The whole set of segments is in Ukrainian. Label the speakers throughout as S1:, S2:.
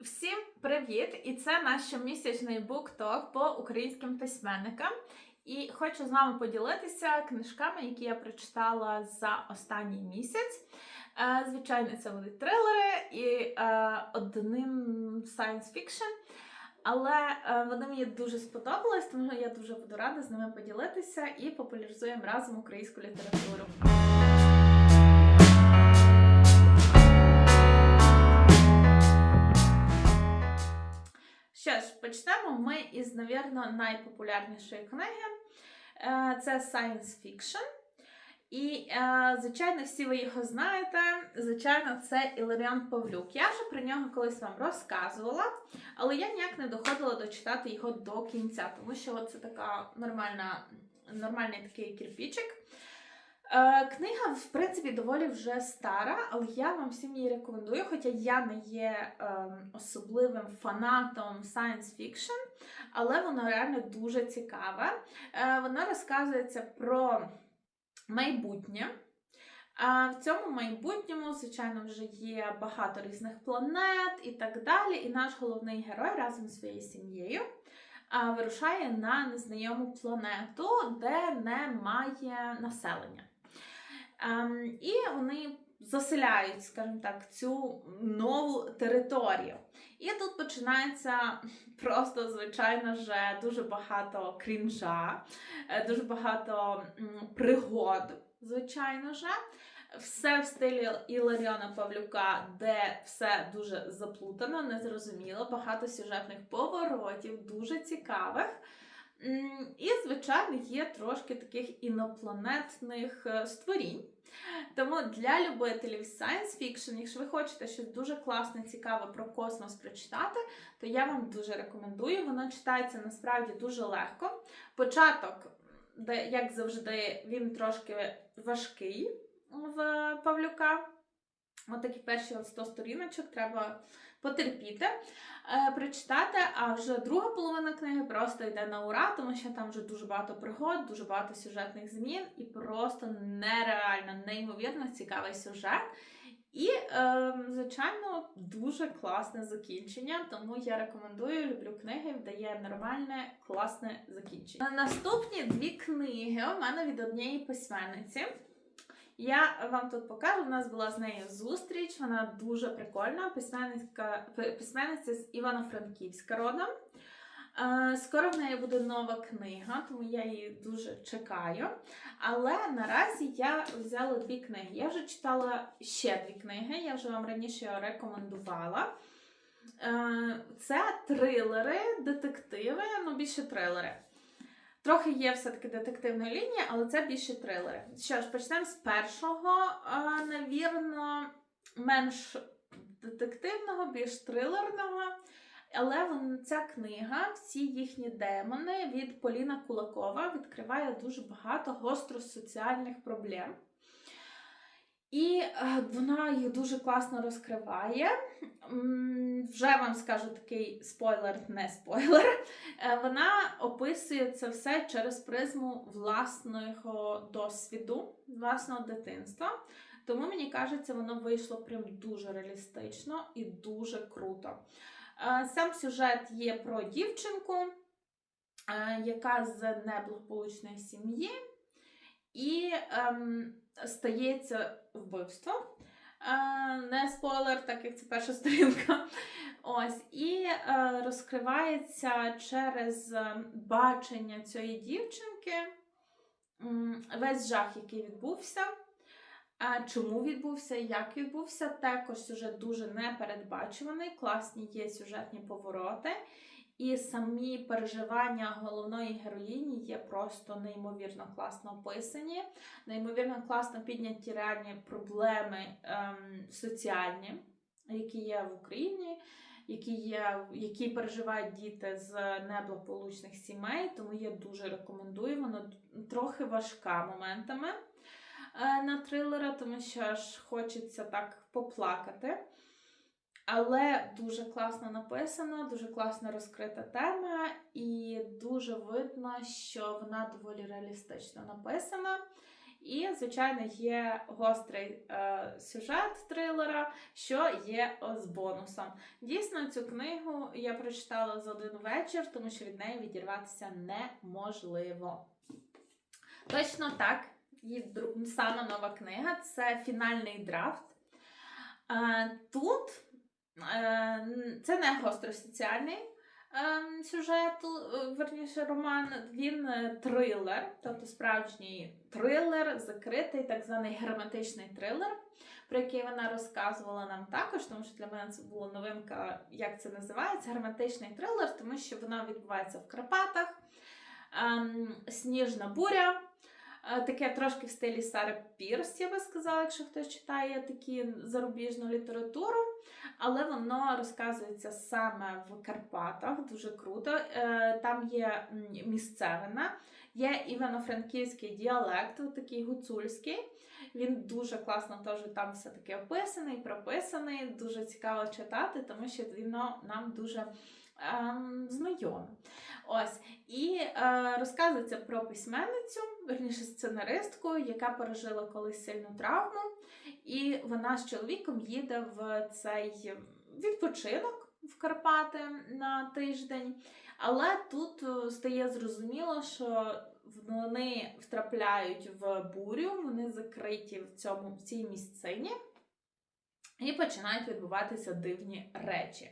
S1: Всім привіт! І це наш щомісячний букток по українським письменникам. І хочу з вами поділитися книжками, які я прочитала за останній місяць. Е, Звичайно, це будуть трилери і е, один science fiction. Але е, вони мені дуже сподобались, тому я дуже буду рада з ними поділитися і популяризуємо разом українську літературу. Що ж, почнемо ми із, навірно, найпопулярнішої книги. Е, Це Science Fiction. І, е, звичайно, всі ви його знаєте. Звичайно, це Іларіон Павлюк. Я вже про нього колись вам розказувала, але я ніяк не доходила дочитати його до кінця, тому що це така нормальна, нормальний такий кирпічик. Е, Книга, в принципі, доволі вже стара, але я вам всім її рекомендую, хоча я не є ем, особливим фанатом science fiction, але воно реально дуже цікаве. Е, Воно розказується про майбутнє. А в цьому майбутньому, звичайно, вже є багато різних планет і так далі. І наш головний герой разом зі своєю сім'єю вирушає на незнайому планету, де немає населення. Ем, і вони заселяють, скажімо так, цю нову територію. І тут починається просто, звичайно ж, дуже багато крінжа, е, дуже багато пригод, звичайно ж. Все в стилі Іларіона Павлюка, де все дуже заплутано, незрозуміло, багато сюжетних поворотів, дуже цікавих. І, звичайно, є трошки таких інопланетних е, створінь. Тому для любителів science fiction, якщо ви хочете щось дуже класне, цікаве про космос прочитати, то я вам дуже рекомендую. Воно читається насправді дуже легко. Початок, де, як завжди, він трошки важкий в Павлюка. От такі перші от 100 сторіночок треба потерпіти, е, прочитати. А вже друга половина книги просто йде на ура, тому що там вже дуже багато пригод, дуже багато сюжетних змін і просто нереально, неймовірно цікавий сюжет. І, е, звичайно, дуже класне закінчення, тому я рекомендую, люблю книги, дає нормальне, класне закінчення. Наступні дві книги у мене від однієї письменниці. Я вам тут покажу, у нас була з нею зустріч, вона дуже прикольна, письменниця, письменниця з Івано-Франківська родом. Е, Скоро в неї буде нова книга, тому я її дуже чекаю. Але наразі я взяла дві книги. Я вже читала ще дві книги, я вже вам раніше рекомендувала. Е, Це трилери, детективи, ну більше трилери. Трохи є все-таки детективної лінії, але це більше трилери. Що ж, почнемо з першого, е, навірно, менш детективного, більш трилерного. Але ця книга, всі їхні демони від Поліна Кулакова відкриває дуже багато гостро соціальних проблем. І е, вона їх дуже класно розкриває. Вже вам скажу такий спойлер, не спойлер. Е, Вона описує це все через призму власного досвіду, власного дитинства. Тому мені кажеться, воно вийшло прям дуже реалістично і дуже круто. Е, Сам сюжет є про дівчинку, яка з неблагополучної сім'ї, і ем, стається вбивство. Е, Не спойлер, так як це перша сторінка. Ось, і е, розкривається через е, бачення цієї дівчинки весь жах, який відбувся. Чому відбувся, як відбувся, також сюжет дуже непередбачуваний, класні є сюжетні повороти, і самі переживання головної героїні є просто неймовірно класно описані, неймовірно класно підняті реальні проблеми ем, соціальні, які є в Україні, які, є, які переживають діти з неблагополучних сімей, тому я дуже рекомендую. Воно трохи важка моментами е, на трилера, тому що аж хочеться так поплакати. Але дуже класно написано, дуже класно розкрита тема, і дуже видно, що вона доволі реалістично написана. І, звичайно, є гострий е, сюжет трилера, що є з бонусом. Дійсно, цю книгу я прочитала за один вечір, тому що від неї відірватися неможливо. Точно так, її сама нова книга це фінальний драфт. Е, Тут це не гостросоціальний е, сюжет, е, верніше роман, він е, трилер, тобто справжній трилер, закритий, так званий герметичний трилер, про який вона розказувала нам також, тому що для мене це була новинка, як це називається, герметичний трилер, тому що вона відбувається в Карпатах, ем, сніжна буря. Е, Таке трошки в стилі Сари Пірс, я би сказала, якщо хтось читає такі зарубіжну літературу. Але воно розказується саме в Карпатах, дуже круто. Е, Там є місцевина, є івано-франківський діалект, такий гуцульський. Він дуже класно теж там все таки описаний, прописаний. Дуже цікаво читати, тому що воно нам дуже ем, знайоме. Ось і е, розказується про письменницю, верніше сценаристку, яка пережила колись сильну травму, і вона з чоловіком їде в цей відпочинок в Карпати на тиждень. Але тут е, стає зрозуміло, що вони втрапляють в бурю, вони закриті в цьому в цій місцині, і починають відбуватися дивні речі.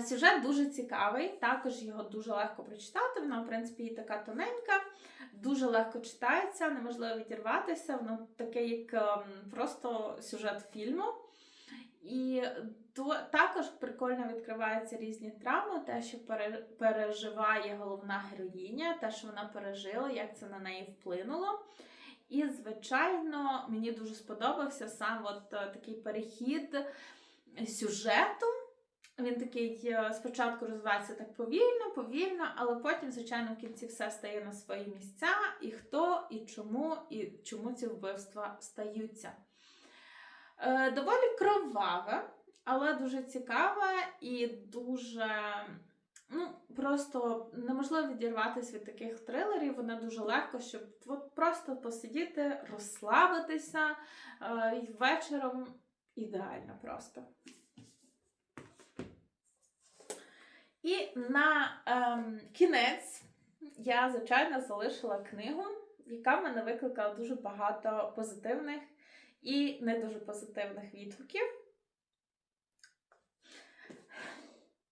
S1: Сюжет дуже цікавий, також його дуже легко прочитати. Вона, в принципі, і така тоненька, дуже легко читається, неможливо відірватися. Воно таке, як ем, просто сюжет фільму. І то, також прикольно відкриваються різні травми, те, що пере- переживає головна героїня, те, що вона пережила, як це на неї вплинуло. І, звичайно, мені дуже сподобався сам от е, такий перехід сюжету. Він такий е, спочатку розвивається так повільно, повільно, але потім, звичайно, в кінці все стає на свої місця, і хто, і чому, і чому ці вбивства стаються. Е, доволі кроваве, але дуже цікаве і дуже. Ну, просто неможливо відірватися від таких трилерів. Вона дуже легко, щоб от просто посидіти, розслабитися е, вечором ідеально просто. І на ем, кінець я, звичайно, залишила книгу, яка в мене викликала дуже багато позитивних і не дуже позитивних відгуків.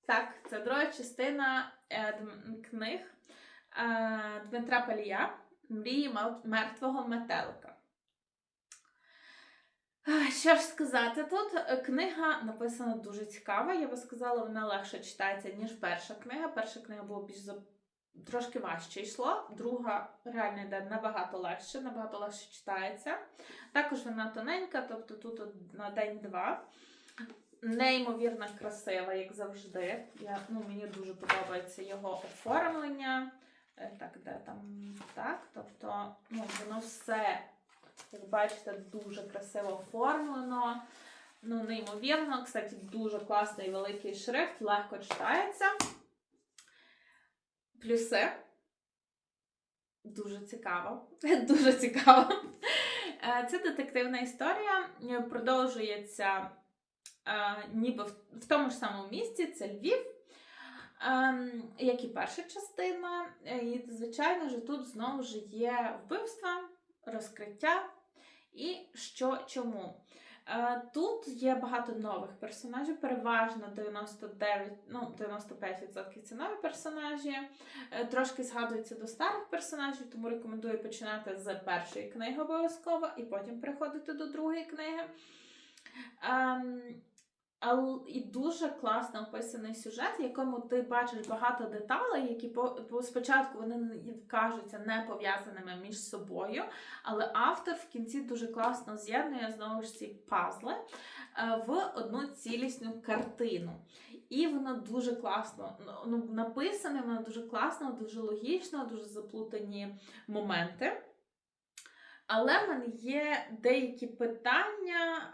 S1: Так, це друга частина е, книг е, Дмитра Палія Мрії мертвого метелика. Що ж сказати, тут е, книга написана дуже цікава. Я би сказала, вона легше читається, ніж перша книга. Перша книга була більш трошки важче йшло, друга реально йде набагато легше, набагато легше читається. Також вона тоненька, тобто тут на день-два. Неймовірно красива, як завжди. Я, ну, мені дуже подобається його оформлення. Е, Так, де там так. Тобто, ну, воно все, як бачите, дуже красиво оформлено. Ну, неймовірно, кстати, дуже класний великий шрифт, легко читається. Плюси. Дуже цікаво. Дуже цікаво. Е, Це детективна історія. е, Продовжується е, ніби в, тому ж самому місці, це Львів. Ем, як і перша частина. І, звичайно ж, тут знову ж є вбивства, розкриття і що чому. Е, Тут є багато нових персонажів, переважно 99, ну, 95% це нові персонажі. Е, Трошки згадуються до старих персонажів, тому рекомендую починати з першої книги обов'язково і потім переходити до другої книги. І дуже класно описаний сюжет, в якому ти бачиш багато деталей, які по, по спочатку вони кажуться не пов'язаними між собою, але автор в кінці дуже класно з'єднує знову ж ці пазли е, в одну цілісну картину. І воно дуже класно ну, написане, воно дуже класно, дуже логічно, дуже заплутані моменти. Але в мене є деякі питання,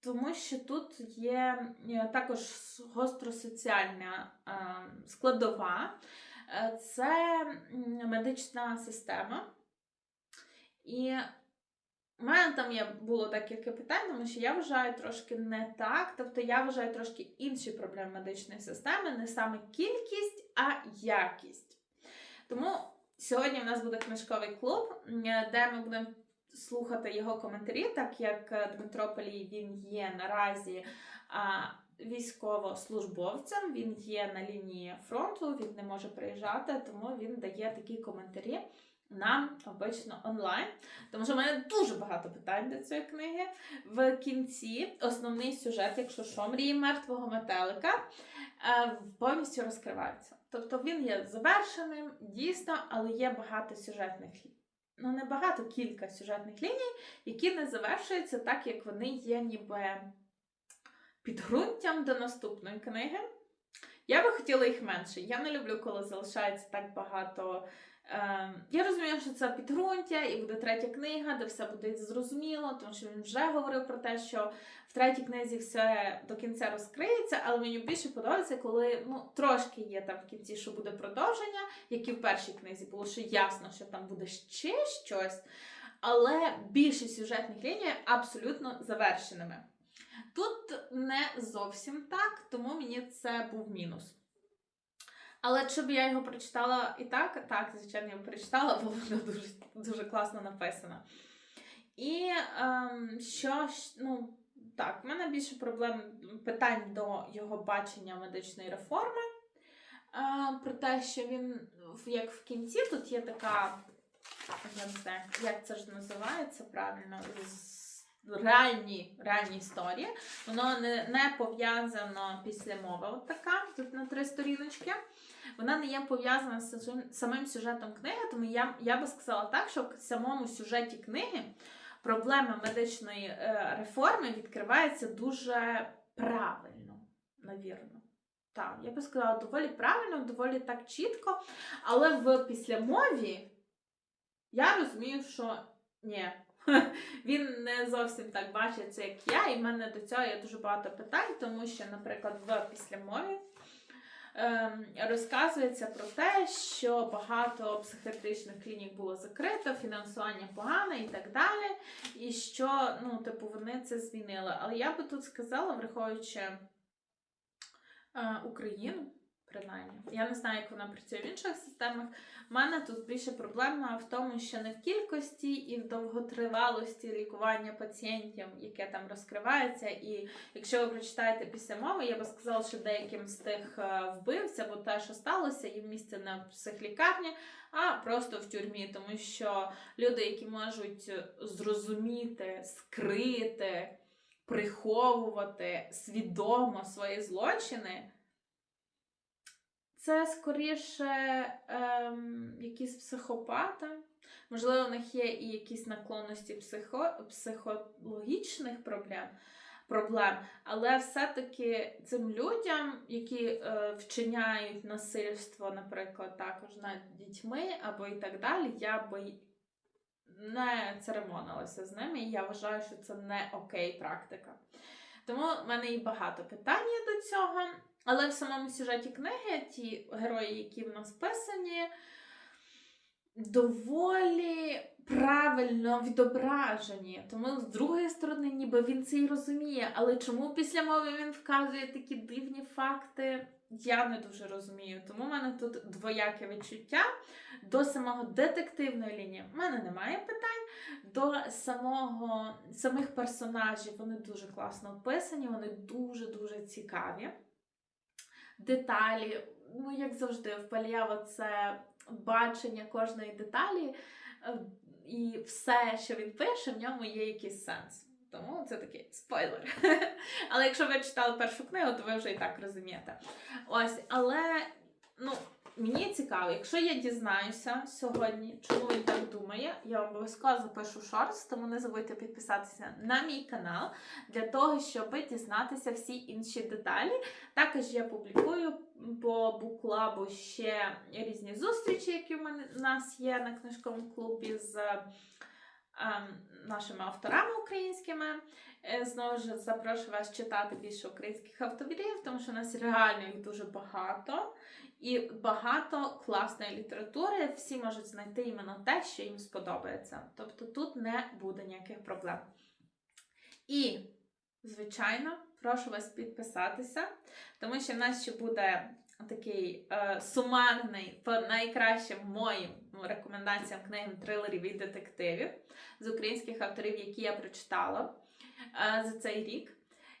S1: тому що тут є е, також гостросоціальна е, складова. Е, Це медична система. І у мене там є було декілька питань, тому що я вважаю трошки не так. Тобто я вважаю трошки інші проблеми медичної системи, не саме кількість, а якість. Тому сьогодні в нас буде книжковий клуб, де ми будемо слухати його коментарі, так як е, Дмитро Палій він є наразі військовослужбовцем, він є на лінії фронту, він не може приїжджати, тому він дає такі коментарі нам обично онлайн. Тому що в мене дуже багато питань до цієї книги. В кінці основний сюжет, якщо що, мрії мертвого метелика, е, повністю розкривається. Тобто він є завершеним, дійсно, але є багато сюжетних. Ну, небагато кілька сюжетних ліній, які не завершуються так, як вони є ніби підґрунтям до наступної книги. Я би хотіла їх менше. Я не люблю, коли залишається так багато. Е, я розумію, що це підґрунтя, і буде третя книга, де все буде зрозуміло, тому що він вже говорив про те, що в третій книзі все до кінця розкриється, але мені більше подобається, коли ну, трошки є там в кінці, що буде продовження, як і в першій книзі було що ясно, що там буде ще щось. Але більшість сюжетних ліній абсолютно завершеними. Тут не зовсім так, тому мені це був мінус. Але щоб я його прочитала і так, так, звичайно, я його прочитала, бо воно дуже, дуже класно написано. І ем, що, ну, так, в мене більше проблем питань до його бачення медичної реформи. Е, про те, що він, як в кінці, тут є така, я не знаю, як це ж називається правильно, реальні, реальні історії. Воно не, не пов'язано після мови. От така, тут на три сторіночки. Вона не є пов'язана з самим- сюжетом книги, тому я, я би сказала так, що в самому сюжеті книги проблема медичної е, реформи відкривається дуже правильно, навірно. Так, я би сказала, доволі правильно, доволі так чітко, але в післямові я розумію, що ні. Він не зовсім так бачить це, як я, і в мене до цього є дуже багато питань, тому що, наприклад, в післямові розказується про те, що багато психіатричних клінік було закрито, фінансування погане і так далі. І що, ну, типу, вони це змінили. Але я би тут сказала, враховуючи е, Україну, принаймні, я не знаю, як вона працює в інших системах. У мене тут більше проблема в тому, що не в кількості і в довготривалості лікування пацієнтів, яке там розкривається. І якщо ви прочитаєте після мови, я би сказала, що деяким з тих е, вбивця, бо те, що сталося, їм місце не в психлікарні, а просто в тюрмі, тому що люди, які можуть зрозуміти, скрити, приховувати свідомо свої злочини. Це скоріше ем, якісь психопати. Можливо, у них є і якісь наклонності психо, психологічних проблем, проблем, але все-таки цим людям, які е, вчиняють насильство, наприклад, також над дітьми або і так далі, я би не церемонилася з ними, і я вважаю, що це не окей практика. Тому в мене і багато питань є цього. Але в самому сюжеті книги ті герої, які в нас писані, доволі правильно відображені. Тому, з другої сторони, ніби він це і розуміє. Але чому після мови він вказує такі дивні факти? Я не дуже розумію. Тому в мене тут двояке відчуття. До самого детективної лінії в мене немає питань. До самого, самих персонажів вони дуже класно описані, вони дуже-дуже цікаві деталі. Ну, як завжди, в Паліява це бачення кожної деталі, е, і все, що він пише, в ньому є якийсь сенс. Тому це такий спойлер. Але якщо ви читали першу книгу, то ви вже і так розумієте. Ось, але ну, мені цікаво, якщо я дізнаюся сьогодні, чому він так думає, я обов'язково запишу шортс, тому не забудьте підписатися на мій канал для того, щоб дізнатися всі інші деталі. Також я публікую по буклабу ще різні зустрічі, які в нас є на книжковому клубі з нашими авторами українськими. Е, Знову ж запрошую вас читати більше українських авторів, тому що у нас реально їх дуже багато. І багато класної літератури. Всі можуть знайти іменно те, що їм сподобається. Тобто тут не буде ніяких проблем. І, звичайно, прошу вас підписатися, тому що в нас ще буде такий е, сумарний по найкращим моїм рекомендаціям книгам трилерів і детективів з українських авторів, які я прочитала е, за цей рік.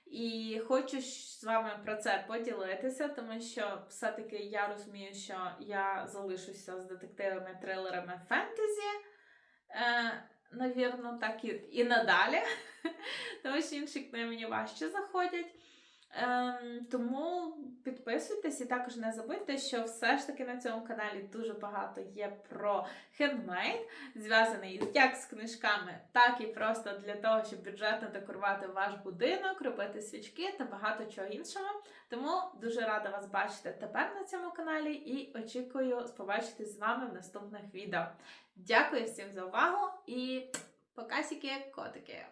S1: І хочу з вами про це поділитися, тому що все-таки я розумію, що я залишуся з детективами, трилерами фентезі. Е, навірно, так і, і надалі. тому що інші книги мені важче заходять. Ем, тому підписуйтесь і також не забудьте, що все ж таки на цьому каналі дуже багато є про хендмейд, зв'язаний як з книжками, так і просто для того, щоб бюджетно декорувати ваш будинок, робити свічки та багато чого іншого. Тому дуже рада вас бачити тепер на цьому каналі і очікую побачитись з вами в наступних відео. Дякую всім за увагу і покасіки, котики!